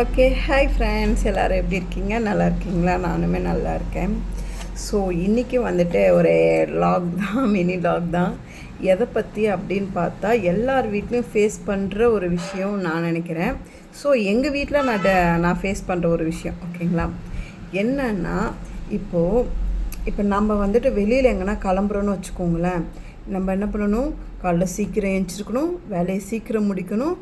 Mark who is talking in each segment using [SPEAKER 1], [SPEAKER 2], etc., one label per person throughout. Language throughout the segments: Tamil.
[SPEAKER 1] ஓகே ஹாய் ஃப்ரெண்ட்ஸ் எல்லோரும் எப்படி இருக்கீங்க நல்லா இருக்கீங்களா நானுமே நல்லா இருக்கேன் ஸோ இன்றைக்கி வந்துட்டு ஒரு லாக் தான் மினி லாக் தான் எதை பற்றி அப்படின்னு பார்த்தா எல்லார் வீட்லேயும் ஃபேஸ் பண்ணுற ஒரு விஷயம் நான் நினைக்கிறேன் ஸோ எங்கள் வீட்டில் நான் நான் ஃபேஸ் பண்ணுற ஒரு விஷயம் ஓகேங்களா என்னன்னா இப்போது இப்போ நம்ம வந்துட்டு வெளியில் எங்கன்னா கிளம்புறோன்னு வச்சுக்கோங்களேன் நம்ம என்ன பண்ணணும் காலைல சீக்கிரம் எழுந்திரிச்சிருக்கணும் வேலையை சீக்கிரம் முடிக்கணும்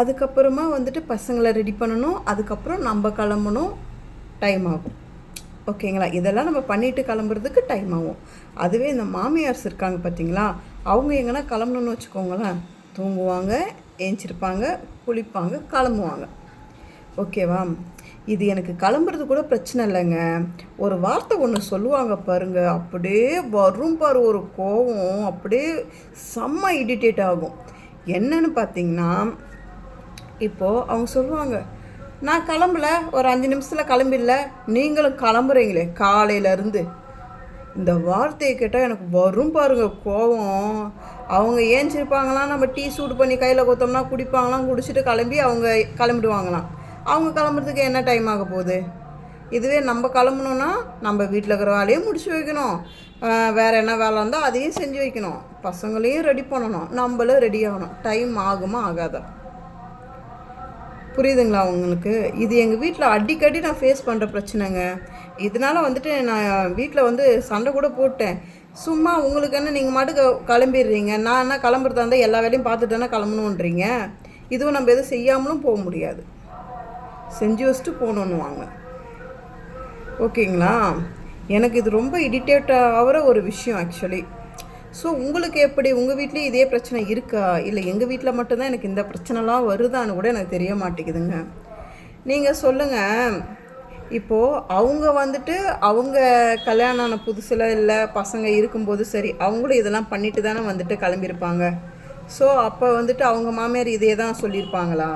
[SPEAKER 1] அதுக்கப்புறமா வந்துட்டு பசங்களை ரெடி பண்ணணும் அதுக்கப்புறம் நம்ம கிளம்பணும் டைம் ஆகும் ஓகேங்களா இதெல்லாம் நம்ம பண்ணிட்டு கிளம்புறதுக்கு டைம் ஆகும் அதுவே இந்த மாமியார்ஸ் இருக்காங்க பார்த்தீங்களா அவங்க எங்கன்னா கிளம்பணும்னு வச்சுக்கோங்களேன் தூங்குவாங்க ஏஞ்சிருப்பாங்க குளிப்பாங்க கிளம்புவாங்க ஓகேவா இது எனக்கு கிளம்புறது கூட பிரச்சனை இல்லைங்க ஒரு வார்த்தை ஒன்று சொல்லுவாங்க பாருங்க அப்படியே வரும் பாரு ஒரு கோபம் அப்படியே செம்ம இடிட்டேட் ஆகும் என்னன்னு பார்த்தீங்கன்னா இப்போது அவங்க சொல்லுவாங்க நான் கிளம்பல ஒரு அஞ்சு நிமிஷத்தில் கிளம்பிடல நீங்களும் கிளம்புறீங்களே காலையிலேருந்து இந்த வார்த்தையை கேட்டால் எனக்கு வரும் பாருங்க கோவம் அவங்க ஏஞ்சிருப்பாங்களாம் நம்ம டீ சூடு பண்ணி கையில் கொத்தோம்னா குடிப்பாங்களாம் குடிச்சிட்டு கிளம்பி அவங்க கிளம்பிடுவாங்களாம் அவங்க கிளம்புறதுக்கு என்ன டைம் ஆக போகுது இதுவே நம்ம கிளம்பணுன்னா நம்ம வீட்டில் இருக்கிற வேலையும் முடிச்சு வைக்கணும் வேறு என்ன வேலை இருந்தால் அதையும் செஞ்சு வைக்கணும் பசங்களையும் ரெடி பண்ணணும் நம்மளும் ரெடி ஆகணும் டைம் ஆகுமா ஆகாதான் புரியுதுங்களா உங்களுக்கு இது எங்கள் வீட்டில் அடிக்கடி நான் ஃபேஸ் பண்ணுற பிரச்சனைங்க இதனால் வந்துட்டு நான் வீட்டில் வந்து சண்டை கூட போட்டேன் சும்மா உங்களுக்கு என்ன நீங்கள் மாட்டுக்கு கிளம்பிடுறீங்க நான் என்ன கிளம்புறதா இருந்தால் எல்லா வேலையும் பார்த்துட்டு தானே கிளம்பணுன்றீங்க இதுவும் நம்ம எதுவும் செய்யாமலும் போக முடியாது செஞ்சு வச்சுட்டு போகணுன்னு வாங்க ஓகேங்களா எனக்கு இது ரொம்ப இரிட்டேட் ஆகிற ஒரு விஷயம் ஆக்சுவலி ஸோ உங்களுக்கு எப்படி உங்கள் வீட்லேயும் இதே பிரச்சனை இருக்கா இல்லை எங்கள் வீட்டில் மட்டும்தான் எனக்கு இந்த பிரச்சனைலாம் வருதான்னு கூட எனக்கு தெரிய மாட்டேங்குதுங்க நீங்கள் சொல்லுங்கள் இப்போது அவங்க வந்துட்டு அவங்க கல்யாணம் ஆன புதுசில் இல்லை பசங்க இருக்கும்போது சரி அவங்களும் இதெல்லாம் பண்ணிட்டு தானே வந்துட்டு கிளம்பியிருப்பாங்க ஸோ அப்போ வந்துட்டு அவங்க மாமியார் இதே தான் சொல்லியிருப்பாங்களா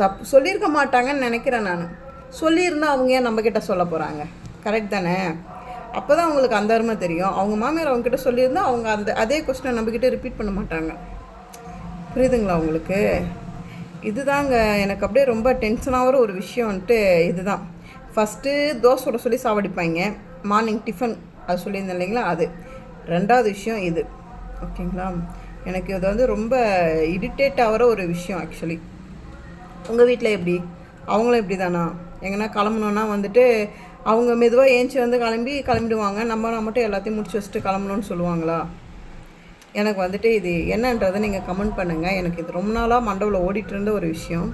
[SPEAKER 1] சப் சொல்லியிருக்க மாட்டாங்கன்னு நினைக்கிறேன் நான் சொல்லியிருந்தால் அவங்க ஏன் நம்மக்கிட்ட சொல்ல போகிறாங்க கரெக்ட் தானே அப்போ தான் அவங்களுக்கு அந்த அருமை தெரியும் அவங்க மாமியார் அவங்கக்கிட்ட சொல்லியிருந்தால் அவங்க அந்த அதே கொஸ்டினை நம்மக்கிட்ட ரிப்பீட் பண்ண மாட்டாங்க புரியுதுங்களா உங்களுக்கு இதுதாங்க எனக்கு அப்படியே ரொம்ப டென்ஷனாகிற ஒரு விஷயம் வந்துட்டு இதுதான் ஃபஸ்ட்டு தோசை சொல்லி சாவடிப்பாங்க மார்னிங் டிஃபன் அது சொல்லியிருந்தேன் இல்லைங்களா அது ரெண்டாவது விஷயம் இது ஓகேங்களா எனக்கு இது வந்து ரொம்ப இரிட்டேட் ஆகிற ஒரு விஷயம் ஆக்சுவலி உங்கள் வீட்டில் எப்படி அவங்களும் இப்படி தானா எங்கன்னா கிளம்பணுன்னா வந்துட்டு அவங்க மெதுவாக ஏஞ்சி வந்து கிளம்பி கிளம்பிடுவாங்க நம்ம மட்டும் எல்லாத்தையும் முடிச்சு வச்சுட்டு கிளம்பணும்னு சொல்லுவாங்களா எனக்கு வந்துட்டு இது என்னன்றதை நீங்கள் கமெண்ட் பண்ணுங்கள் எனக்கு இது ரொம்ப நாளாக மண்டபில் ஓடிட்டு இருந்த ஒரு விஷயம்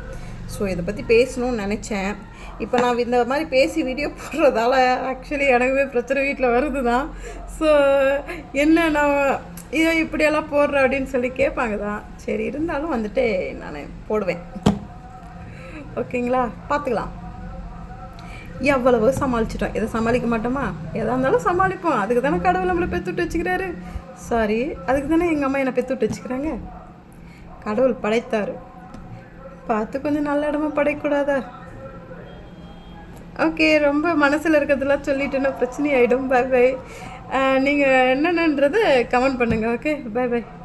[SPEAKER 1] ஸோ இதை பற்றி பேசணும்னு நினச்சேன் இப்போ நான் இந்த மாதிரி பேசி வீடியோ போடுறதால ஆக்சுவலி எனக்குமே பிரச்சனை வீட்டில் வருது தான் ஸோ என்ன நான் இதை இப்படியெல்லாம் போடுற அப்படின்னு சொல்லி கேட்பாங்க தான் சரி இருந்தாலும் வந்துட்டு நான் போடுவேன் ஓகேங்களா பார்த்துக்கலாம் எவ்வளவோ சமாளிச்சிட்டோம் இதை சமாளிக்க மாட்டோமா எதாக இருந்தாலும் சமாளிப்போம் அதுக்கு தானே கடவுள் நம்மளை பெற்றுட்டு வச்சுக்கிறாரு சாரி அதுக்கு தானே எங்கள் அம்மா என்னை பெற்றுட்டு வச்சுக்கிறாங்க கடவுள் படைத்தார் பார்த்து கொஞ்சம் நல்ல இடமா படைக்கூடாதா ஓகே ரொம்ப மனசில் இருக்கிறதெல்லாம் சொல்லிட்டேன்னா பிரச்சனையாயிடும் பாய் பை நீங்கள் என்னென்னன்றது கமெண்ட் பண்ணுங்கள் ஓகே பை பை